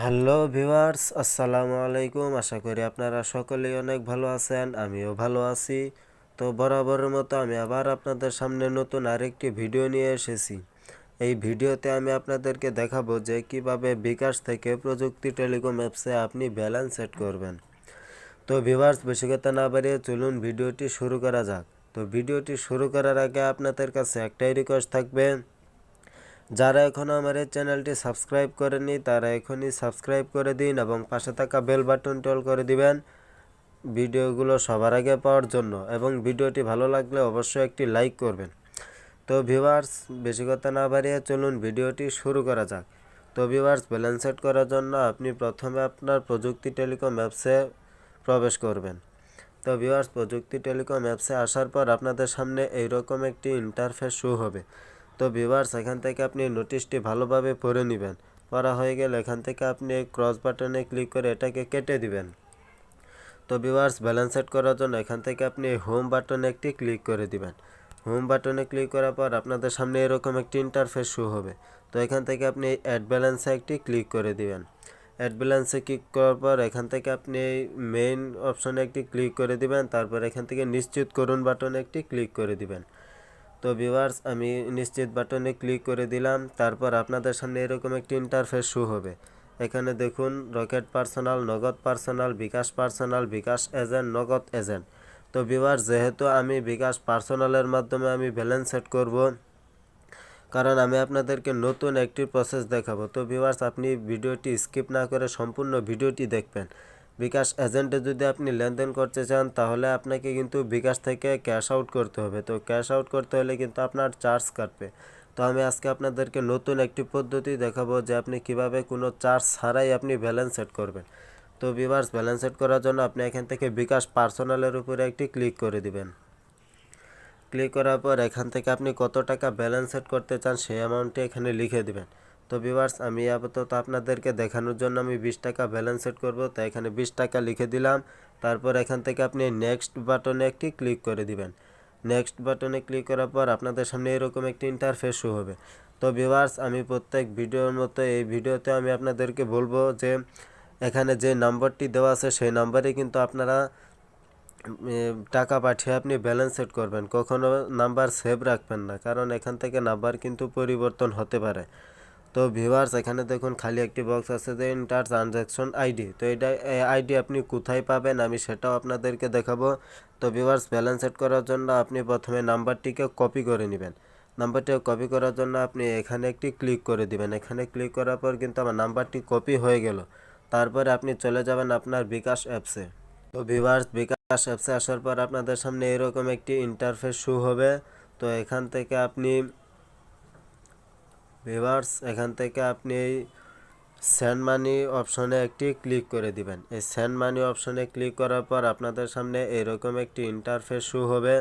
Hello viewers, আসসালামু আলাইকুম। আশা করি আপনারা সকলেই অনেক ভালো আছেন, আমিও ভালো আছি। তো বরাবরের মতো আমি আবার আপনাদের সামনে নতুন আরেকটি ভিডিও নিয়ে এসেছি। এই ভিডিওতে আমি আপনাদেরকে দেখাবো যে কীভাবে বিকাশ থেকে প্রযুক্তি টেলিকম অ্যাপসে আপনি ব্যালেন্স সেট করবেন। তো ভিউয়ার্স, বেশি কথা না বাড়িয়ে চলুন ভিডিওটি শুরু করা যাক। তো ভিডিওটি শুরু করার আগে আপনাদের কাছে একটাই রিকোয়েস্ট থাকবে যারা এখনও আমার এই চ্যানেলটি সাবস্ক্রাইব করেনি তারা এখনই সাবস্ক্রাইব করে দিন এবং পাশে থাকা বেল বাটনটি টল করে দিবেন ভিডিওগুলো সবার আগে পাওয়ার জন্য এবং ভিডিওটি ভালো লাগলে অবশ্যই একটি লাইক করবেন। তো ভিউয়ার্স, বেশি কথা না বাড়িয়ে চলুন ভিডিওটি শুরু করা যাক। তো ভিউয়ার্স ব্যালেন্স সেট করার জন্য আপনি প্রথমে আপনার প্রযুক্তি টেলিকম অ্যাপসে প্রবেশ করবেন। তো ভিউয়ার্স, প্রযুক্তি টেলিকম অ্যাপসে আসার পর আপনাদের সামনে এইরকম একটি ইন্টারফেস শো হবে। তো ভিউয়ার্স এখান থেকে আপনি নোটিশটি ভালোভাবে পড়ে নেবেন। পড়া হয়ে গেলে এখান থেকে আপনি ক্রস বাটনে ক্লিক করে এটাকে কেটে দিবেন। তো ভিউয়ার্স ব্যালেন্স সেট করার জন্য এখান থেকে আপনি হোম বাটনে একটি ক্লিক করে দিবেন। হোম বাটনে ক্লিক করার পর আপনাদের সামনে এরকম একটি ইন্টারফেস শো হবে। তো এখান থেকে আপনি অ্যাড ব্যালেন্সে একটি ক্লিক করে দিবেন। অ্যাড ব্যালেন্সে ক্লিক করার পর এখান থেকে আপনি মেইন অপশনে একটি ক্লিক করে দিবেন। তারপর এখান থেকে নিশ্চিত করুন বাটনে একটি ক্লিক করে দিবেন। তো ভিউয়ার্স, আমি নিশ্চিত বাটনে ক্লিক করে দিলাম। তারপর আপনাদের সামনে এরকম একটি ইন্টারফেস শো হবে। এখানে দেখুন, Rocket personal, Nagad personal, bKash personal, bKash agent, Nagad agent. তো ভিউয়ার্স, যেহেতু আমি বিকাশ পার্সোনালের মাধ্যমে আমি ব্যালেন্স সেট করব, কারণ আমি আপনাদেরকে নতুন একটি প্রসেস দেখাবো। তো ভিউয়ার্স, আপনি ভিডিওটি স্কিপ না করে সম্পূর্ণ ভিডিওটি দেখবেন। বিকাশ এজেন্টে যদি আপনি লেনদেন করতে চান, তাহলে আপনাকে কিন্তু বিকাশ থেকে ক্যাশ আউট করতে হবে। তো ক্যাশ আউট করতে হলে কিন্তু আপনার চার্জ কাটবে। তো আমি আজকে আপনাদেরকে নতুন একটি পদ্ধতি দেখাবো যে আপনি কীভাবে কোনো চার্জ ছাড়াই আপনি ব্যালেন্স সেট করবেন। তো ভিউয়ার্স, ব্যালেন্স সেট করার জন্য আপনি এখান থেকে বিকাশ পার্সোনালের উপরে একটি ক্লিক করে দিবেন। ক্লিক করার পর এখান থেকে আপনি কত টাকা ব্যালেন্স সেট করতে চান, সেই অ্যামাউন্টটি এখানে লিখে দিবেন। তো ভিউয়ার্স, আমি আপাতত আপনাদেরকে দেখানোর জন্য আমি বিশ টাকা ব্যালেন্স সেট করব। তো এখানে বিশ টাকা লিখে দিলাম। তারপর এখান থেকে আপনি নেক্সট বাটনে একটি ক্লিক করে দিবেন। নেক্সট বাটনে ক্লিক করার পর আপনাদের সামনে এরকম একটি ইন্টারফেস শো হবে। তো ভিউয়ার্স, আমি প্রত্যেক ভিডিওর মতো এই ভিডিওতে আমি আপনাদেরকে বলব যে, এখানে যে নাম্বারটি দেওয়া আছে, সেই নাম্বারে কিন্তু আপনারা টাকা পাঠিয়ে আপনি ব্যালেন্স সেট করবেন। কখনো নাম্বার সেভ রাখবেন না, কারণ এখান থেকে নাম্বার কিন্তু পরিবর্তন হতে পারে। তো ভিউয়ার্স এখানে দেখুন খালি একটি বক্স আছে যে ইন্টার ট্রানজ্যাকশন আইডি তো এটা আইডি আপনি কোথায় পাবেন আমি সেটাও আপনাদেরকে দেখাবো। তো ভিউয়ার্স ব্যালেন্স সেট করার জন্য আপনি প্রথমে নাম্বারটিকে কপি করে নেবেন। নাম্বারটিকে কপি করার জন্য আপনি এখানে একটি ক্লিক করে দিবেন। এখানে ক্লিক করার পর কিন্তু আমার নাম্বারটি কপি হয়ে গেল। তারপরে আপনি চলে যাবেন আপনার বিকাশ অ্যাপসে। তো ভিউয়ার্স বিকাশ অ্যাপসে আসার পর আপনাদের সামনে এরকম একটি ইন্টারফেস শু হবে। তো এখান থেকে আপনি ভিভার্স এখান থেকে আপনি এই সেন্ড মানি অপশনে একটি ক্লিক করে দিবেন। এই সেন্ড মানি অপশনে ক্লিক করার পর আপনাদের সামনে এরকম একটি ইন্টারফেস শু হবে।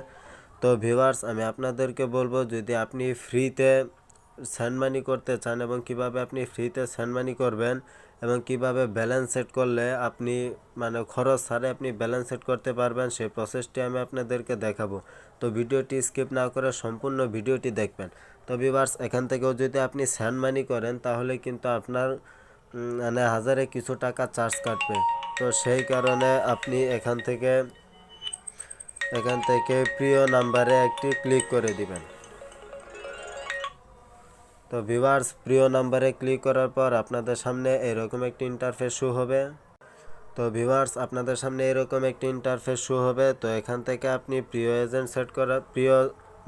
তো ভিভার্স আমি আপনাদেরকে বলব, যদি আপনি ফ্রিতে সেন্ড মানি করতে চান এবং কীভাবে আপনি ফ্রিতে সেন্ড মানি করবেন এবং কীভাবে ব্যালেন্স সেট করলে আপনি মানে খরচ ছাড়ে আপনি ব্যালেন্স সেট করতে পারবেন, সেই প্রসেসটি আমি আপনাদেরকে দেখাবো। তো ভিডিওটি স্কিপ না করে সম্পূর্ণ ভিডিওটি দেখবেন। তো ভিভার্স এখান থেকেও যদি আপনি স্যান্ড মানি করেন, তাহলে কিন্তু আপনার মানে হাজারে কিছু টাকা চার্জ কাটবে। তো সেই কারণে আপনি এখান থেকে এখান থেকে প্রিয় নাম্বারে একটি ক্লিক করে দিবেন। তো ভিভার্স প্রিয় নাম্বারে ক্লিক করার পর আপনাদের সামনে এরকম একটি ইন্টারফেস শো হবে। তো ভিভার্স আপনাদের সামনে এরকম একটি ইন্টারফেস শো হবে। তো এখান থেকে আপনি প্রিয় এজেন্ট সেট করা, প্রিয়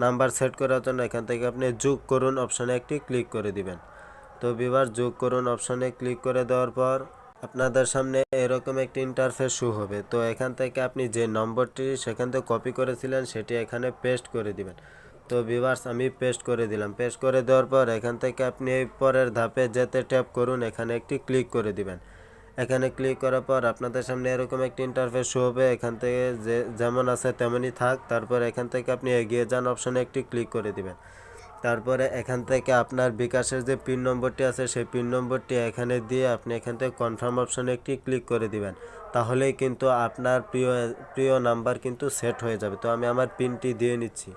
নাম্বার সেট করার জন্য এখান থেকে আপনি যোগ করুন অপশানে একটি ক্লিক করে দিবেন। তো বিবার যোগ করুন অপশানে ক্লিক করে দেওয়ার পর আপনাদের সামনে এরকম একটি ইন্টারফেস শু হবে। তো এখান থেকে আপনি যে নম্বরটি সেখান থেকে কপি করেছিলেন, সেটি এখানে পেস্ট করে দিবেন। তো ভিভার্স আমি পেস্ট করে দিলাম। পেস্ট করে দেওয়ার পর এখান থেকে আপনি এই পরের ধাপে যেতে ট্যাপ করুন, এখানে একটি ক্লিক করে দিবেন। এখানে ক্লিক করার পর আপনাদের সামনে এরকম একটি ইন্টারফেস শো হবে। এখান থেকে যে যেমন আছে তেমনই থাক। তারপর এখান থেকে আপনি এগিয়ে যান অপশনে একটি ক্লিক করে দিবেন। তারপরে এখান থেকে আপনার বিকাশের যে পিন নম্বরটি আছে, সেই পিন নম্বরটি এখানে দিয়ে আপনি এখান থেকে কনফার্ম অপশনে একটি ক্লিক করে দিবেন। তাহলেই কিন্তু আপনার প্রিয় প্রিয় নাম্বার কিন্তু সেট হয়ে যাবে। তো আমি আমার পিনটি দিয়ে নিচ্ছি।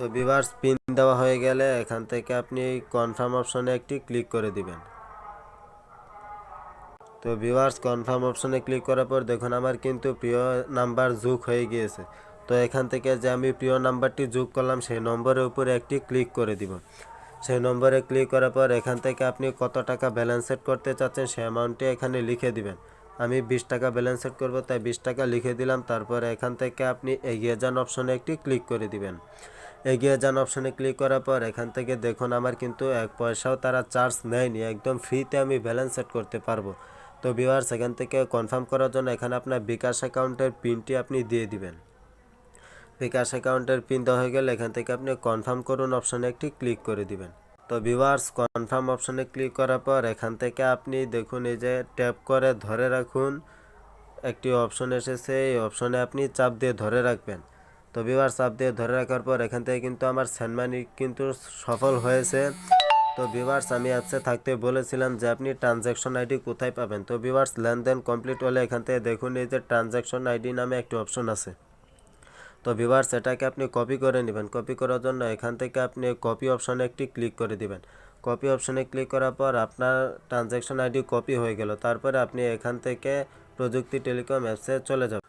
তো বিভার্স পিন দেওয়া হয়ে গেলে এখান থেকে আপনি কনফার্ম অপশনে একটি ক্লিক করে দিবেন। তো ভিউয়ার্স কনফার্ম অপশনে ক্লিক করার পর দেখুন আমার কিন্তু প্রিয় নাম্বার যোগ হয়ে গিয়েছে। তো এখান থেকে যে আমি প্রিয় নাম্বারটি যোগ করলাম, সেই নম্বরের উপরে একটি ক্লিক করে দিব। সেই নম্বরে ক্লিক করার পর এখান থেকে আপনি কত টাকা ব্যালেন্স সেট করতে চাচ্ছেন, সেই অ্যামাউন্টটি এখানে লিখে দিবেন। আমি বিশ টাকা ব্যালেন্স সেট করব, তাই বিশ টাকা লিখে দিলাম, তারপর এখান থেকে আপনি এগিয়ে যান অপশনে একটি ক্লিক করে দিবেন। এগিয়ে যান অপশনে ক্লিক করার পর এখান থেকে দেখুন আমার কিন্তু এক পয়সাও তারা চার্জ নেয়নি। একদম ফ্রিতে আমি ব্যালেন্স সেট করতে পারব। তো ভিউয়ার্স এখান থেকে কনফার্ম করার জন্য এখানে আপনার বিকাশ অ্যাকাউন্টের পিনটি আপনি দিয়ে দিবেন। বিকাশ অ্যাকাউন্টের পিন দেওয়া হয়ে গেলে এখান থেকে আপনি কনফার্ম করুন অপশনে একটি ক্লিক করে দিবেন। তো ভিউয়ার্স কনফার্ম অপশনে ক্লিক করার পর এখান থেকে আপনি দেখুন এই যে ট্যাপ করে ধরে রাখুন। একটি অপশন এসেছে, এই অপশনে আপনি চাপ দিয়ে ধরে রাখবেন। তো ভিউয়ার্স চাপ দিয়ে ধরে রাখার পর এখান থেকে কিন্তু আমার সেন্ডমানি কিন্তু সফল হয়েছে। তো ভিউয়ার্স, আমি অ্যাপসে থাকতে বলেছিলাম যে আপনি ট্রানজ্যাকশন আইডি কোথায় পাবেন। তো ভিউয়ার্স, লেনদেন কমপ্লিট হলে এখান থেকে দেখুন এই যে ট্রানজ্যাকশন আইডি নামে একটি অপশন আছে। তো ভিভার্স এটাকে আপনি কপি করে নেবেন। কপি করার জন্য এখান থেকে আপনি কপি অপশনে একটি ক্লিক করে দিবেন। কপি অপশনে ক্লিক করার পর আপনার ট্রানজ্যাকশন আইডি কপি হয়ে গেল। তারপরে আপনি এখান থেকে প্রযুক্তি টেলিকম অ্যাপসে চলে যাবেন।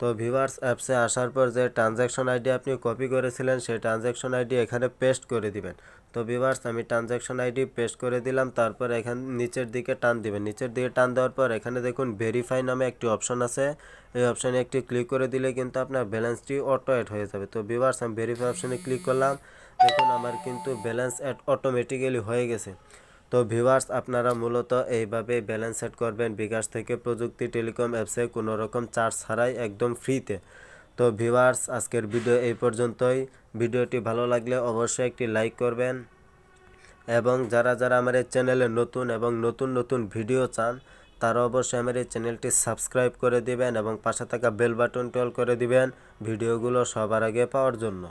তো ভিভার্স অ্যাপসে আসার পর যে ট্রানজ্যাকশন আইডি আপনি কপি করেছিলেন, সেই ট্রানজ্যাকশন আইডি এখানে পেস্ট করে দিবেন। তো ভিভার্স আমি ট্রানজ্যাকশন আইডি পেস্ট করে দিলাম, তারপর এখান, নিচের দিকে টান দিবেন। নিচের দিকে টান দেওয়ার পর এখানে দেখুন ভেরিফাই নামে একটি অপশন আছে। এই অপশানে একটি ক্লিক করে দিলে কিন্তু আপনার ব্যালেন্সটি অটো অ্যাড হয়ে যাবে। তো ভিভার্স আমি ভেরিফাই অপশানে ক্লিক করলাম। দেখুন, আমার কিন্তু ব্যালেন্স অ্যাড অটোমেটিক্যালি হয়ে গেছে। তো ভিউয়ার্স, আপনারা মূলত এইভাবে ব্যালেন্স সেট করবেন। বিকাশ থেকে প্রযুক্তি, টেলিকম অ্যাপসে কোনো রকম চার্জ ছাড়াই একদম ফ্রিতে তো ভিউয়ার্স, আজকের ভিডিও এই পর্যন্তই। ভিডিওটি ভালো লাগলে অবশ্যই একটি লাইক করবেন। এবং যারা যারা আমার এই চ্যানেলে নতুন এবং নতুন নতুন ভিডিও চান, তারা অবশ্যই আমার এই চ্যানেলটি সাবস্ক্রাইব করে দিবেন এবং পাশে থাকা বেল বাটন টল করে দিবেন ভিডিওগুলো সবার আগে পাওয়ার জন্য।